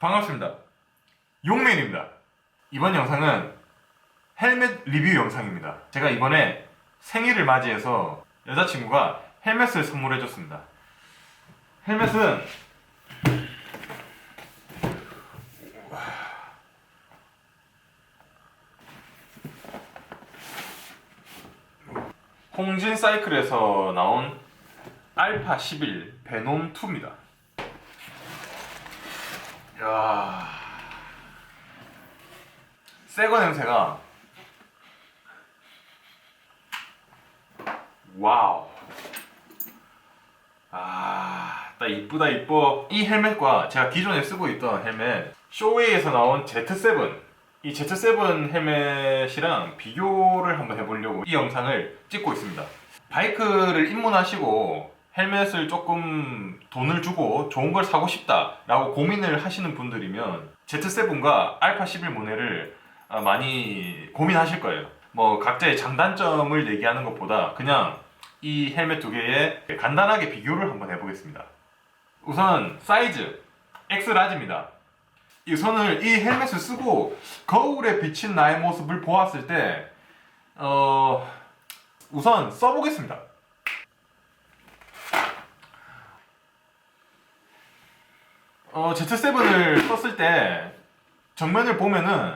반갑습니다. 용맨입니다. 이번 영상은 헬멧 리뷰 영상입니다. 제가 이번에 생일을 맞이해서 여자친구가 헬멧을 선물해줬습니다. 헬멧은 홍진 사이클에서 나온 알파 11 베놈 2입니다. 야. 새거 냄새가. 와우. 아딱 이쁘다 이뻐. 이 헬멧과 제가 기존에 쓰고 있던 헬멧 쇼웨이에서 나온 Z7 이 Z7 헬멧이랑 비교를 한번 해보려고 이 영상을 찍고 있습니다. 바이크를 입문하시고 헬멧을 조금 돈을 주고 좋은 걸 사고 싶다라고 고민을 하시는 분들이면 Z7과 알파 11 모델을 아, 많이 고민하실 거예요. 뭐 각자의 장단점을 얘기하는 것보다 그냥 이 헬멧 두 개의 간단하게 비교를 한번 해보겠습니다. 우선 사이즈 X 라지입니다. 이 손을 이 헬멧을 쓰고 거울에 비친 나의 모습을 보았을 때 어, 우선 써보겠습니다. 어, Z7을 썼을 때 정면을 보면은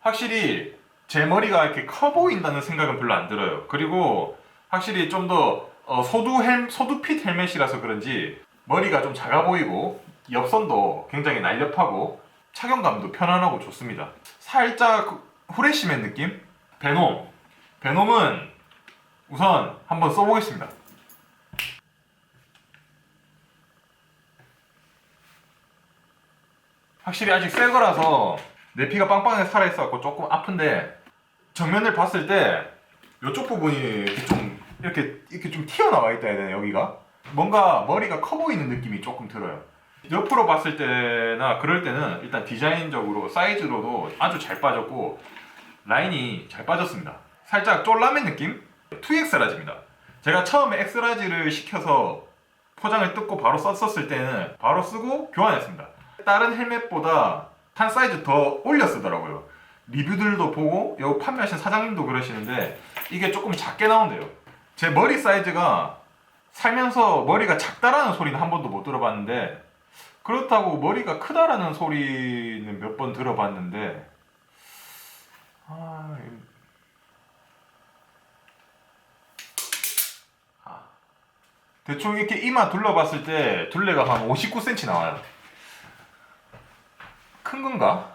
확실히 제 머리가 이렇게 커 보인다는 생각은 별로 안 들어요. 그리고 확실히 좀더 소두 헬 소두 핏 헬멧이라서 그런지 머리가 좀 작아 보이고 옆선도 굉장히 날렵하고 착용감도 편안하고 좋습니다. 살짝 후레쉬맨 느낌? 베놈. 베놈은 우선 한번 써보겠습니다. 확실히 아직 새 거라서 내 피가 빵빵하게 살아있어갖고 조금 아픈데 정면을 봤을 때 이쪽 부분이 이렇게 좀 이렇게 이렇게 좀 튀어나와 있다 해야 되나 여기가 뭔가 머리가 커 보이는 느낌이 조금 들어요. 옆으로 봤을 때나 그럴 때는 일단 디자인적으로 사이즈로도 아주 잘 빠졌고 라인이 잘 빠졌습니다. 살짝 쫄라맨 느낌? 2X 라지입니다. 제가 처음에 X 라지를 시켜서 포장을 뜯고 바로 썼었을 때는 바로 쓰고 교환했습니다. 다른 헬멧보다 한 사이즈 더 올려 쓰더라고요. 리뷰들도 보고 여기 판매하신 사장님도 그러시는데 이게 조금 작게 나온대요. 제 머리 사이즈가 살면서 머리가 작다라는 소리는 한 번도 못 들어봤는데 그렇다고 머리가 크다라는 소리는 몇 번 들어봤는데 아, 이- 아. 대충 이렇게 이마 둘러봤을 때 둘레가 한 59cm 나와요. 큰 건가?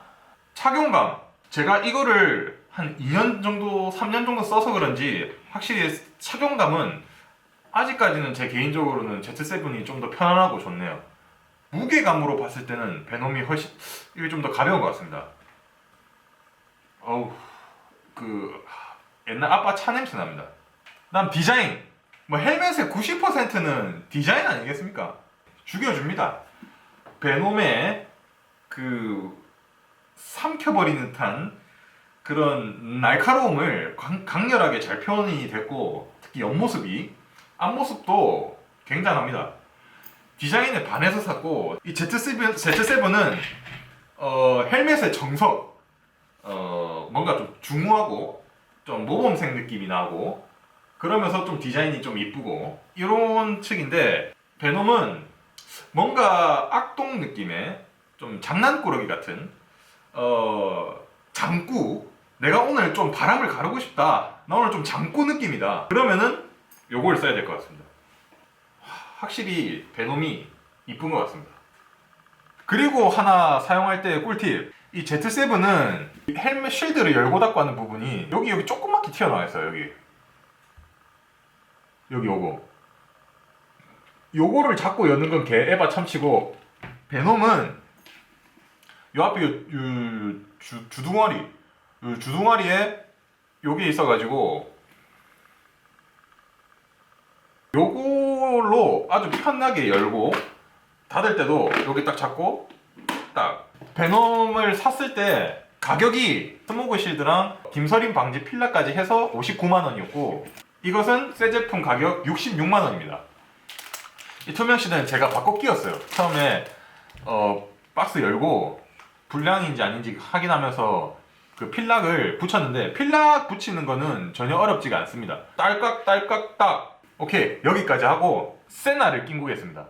착용감. 제가 이거를 한 2년 정도, 3년 정도 써서 그런지 확실히 착용감은 아직까지는 제 개인적으로는 Z7이 좀 더 편안하고 좋네요. 무게감으로 봤을 때는 베놈이 훨씬 이게 좀 더 가벼운 것 같습니다. 어우 그 옛날 아빠 차 냄새 납니다. 난 디자인 뭐 헬멧의 90%는 디자인 아니겠습니까? 죽여줍니다. 베놈의 그 삼켜버리는 듯한 그런 날카로움을 강, 강렬하게 잘 표현이 됐고 특히 옆모습이 앞모습도 굉장합니다. 디자인에 반해서 샀고 이 Z7, Z7은 어, 헬멧의 정석 어, 뭔가 좀 중후하고 좀 모범생 느낌이 나고 그러면서 좀 디자인이 좀 이쁘고 이런 측인데 베놈은 뭔가 악동 느낌의 좀 장난꾸러기 같은 어 장구 내가 오늘 좀 바람을 가르고 싶다. 나 오늘 좀 장구 느낌이다. 그러면은 요걸 써야 될 것 같습니다. 하- 확실히 베놈이 이쁜 것 같습니다. 그리고 하나 사용할 때 꿀팁. 이 Z7은 헬멧 쉴드를 열고 닫고 하는 부분이 여기 여기 조그맣게 튀어나와 있어요 여기. 여기 요거. 요거를 잡고 여는 건 개 에바 참치고 베놈은 요 앞에 요, 요 주, 주둥아리 요 주둥아리에 요게 있어가지고 요걸로 아주 편하게 열고 닫을 때도 여기 딱 잡고 딱 베놈을 샀을 때 가격이 스모그 실드랑 김서림 방지 필라까지 해서 59만 원이었고 이것은 새 제품 가격 66만 원입니다. 이 투명 실드는 제가 바꿔 끼웠어요. 처음에 어, 박스 열고 불량인지 아닌지 확인하면서 그 필락을 붙였는데 필락 붙이는 거는 전혀 어렵지가 않습니다. 딸깍 딸깍 딱 오케이 여기까지 하고 세나를 낀 거겠습니다.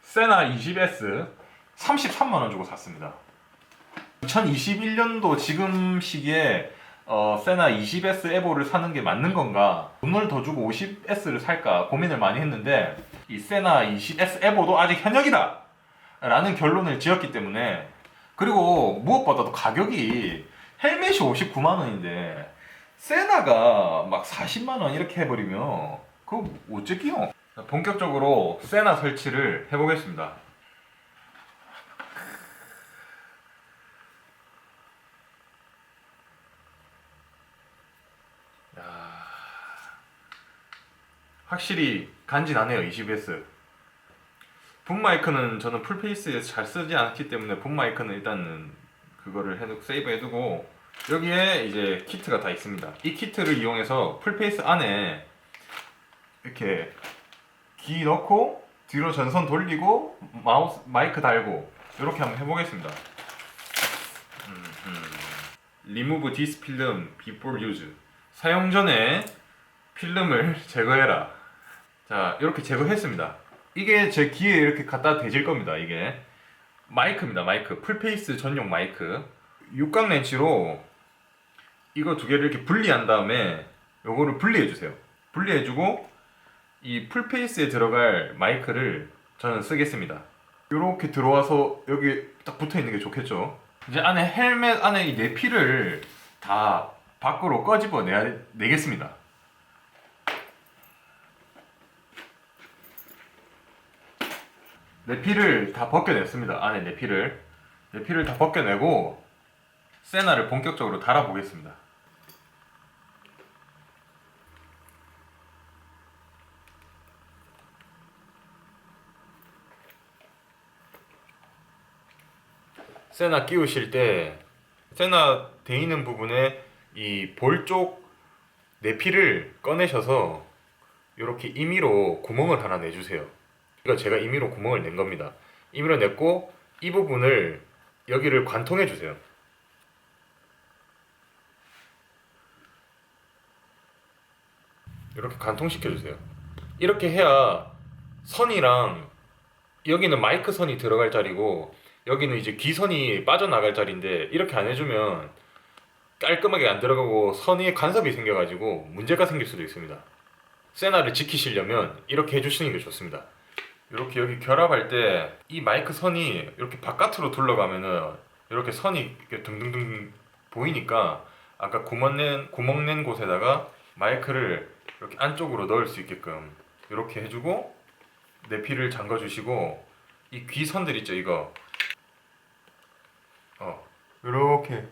세나 20S 33만 원 주고 샀습니다. 2021년도 지금 시기에 어, 세나 20S 에보를 사는 게 맞는 건가? 돈을 더 주고 50S를 살까 고민을 많이 했는데 이 세나 20S 에보도 아직 현역이다! 라는 결론을 지었기 때문에 그리고 무엇보다도 가격이 헬멧이 59만 원인데 세나가 막 40만 원 이렇게 해버리면 그거 어째끼요? 본격적으로 세나 설치를 해보겠습니다. 야, 확실히 간지나네요 20S. 붐마이크는 저는 풀페이스에서 잘 쓰지 않기 때문에 붐마이크는 일단은 그거를 해두고 세이브 해두고 여기에 이제 키트가 다 있습니다. 이 키트를 이용해서 풀페이스 안에 이렇게 기 넣고 뒤로 전선 돌리고 마우스 마이크 달고 이렇게 한번 해보겠습니다. 음, Remove this film before use. 사용 전에 필름을 제거해라. 자, 이렇게 제거했습니다. 이게 제 귀에 이렇게 갖다 대질 겁니다. 이게 마이크입니다. 마이크. 풀페이스 전용 마이크. 육각 렌치로 이거 두 개를 이렇게 분리한 다음에 요거를 분리해 주세요. 분리해 주고 이 풀페이스에 들어갈 마이크를 저는 쓰겠습니다. 이렇게 들어와서 여기 딱 붙어 있는 게 좋겠죠. 이제 안에 헬멧 안에 이 내피를 다 밖으로 꺼집어 내야 내겠습니다. 내피를 다 벗겨냈습니다. 안에 내피를 내피를 다 벗겨내고 세나를 본격적으로 달아보겠습니다. 세나 끼우실 때 세나 돼 있는 부분에 이 볼 쪽 내피를 꺼내셔서 이렇게 임의로 구멍을 하나 내주세요. 이거 제가 임의로 구멍을 낸 겁니다. 임의로 냈고 이 부분을 여기를 관통해 주세요. 이렇게 관통시켜 주세요. 이렇게 해야 선이랑 여기는 마이크 선이 들어갈 자리고 여기는 이제 귀선이 빠져나갈 자리인데 이렇게 안 해주면 깔끔하게 안 들어가고 선에 간섭이 생겨가지고 문제가 생길 수도 있습니다. 세나를 지키시려면 이렇게 해주시는 게 좋습니다. 이렇게 여기 결합할 때 이 마이크 선이 이렇게 바깥으로 둘러가면은 이렇게 선이 이렇게 등등등 보이니까 아까 구멍 낸 구멍 낸 곳에다가 마이크를 이렇게 안쪽으로 넣을 수 있게끔 이렇게 해주고 내피를 잠궈 주시고 이 귀선들 있죠 이거? 어. 이렇게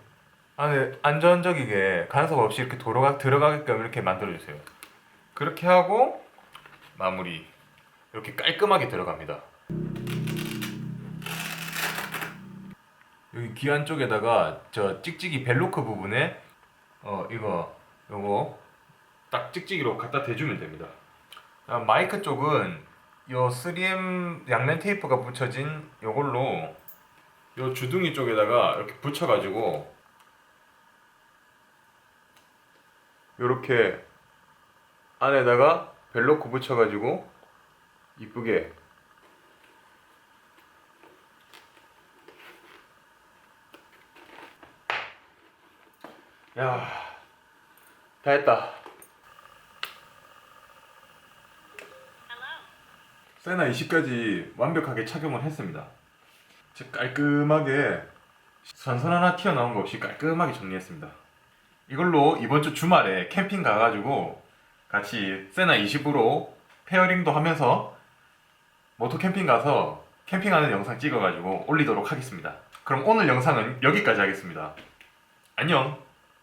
안에 안전적이게 간섭 없이 이렇게 도로가 들어가게끔 이렇게 만들어 주세요. 그렇게 하고 마무리 이렇게 깔끔하게 들어갑니다. 여기 귀 안 쪽에다가 저 찍찍이 벨로크 부분에 어 이거 요거 딱 찍찍이로 갖다 대주면 됩니다. 다음 마이크 쪽은 요 3M 양면 테이프가 붙여진 요걸로 요 주둥이 쪽에다가 이렇게 붙여가지고 요렇게 안에다가 벨로크 붙여가지고 이쁘게 야, 다 했다. 세나 20까지 완벽하게 착용을 했습니다. 즉 깔끔하게 선선 하나 튀어나온 거 없이 깔끔하게 정리했습니다. 이걸로 이번 주 주말에 캠핑 가가지고 같이 세나 20으로 페어링도 하면서 모토 캠핑 가서 캠핑하는 영상 찍어가지고 올리도록 하겠습니다. 그럼 오늘 영상은 여기까지 하겠습니다. 안녕!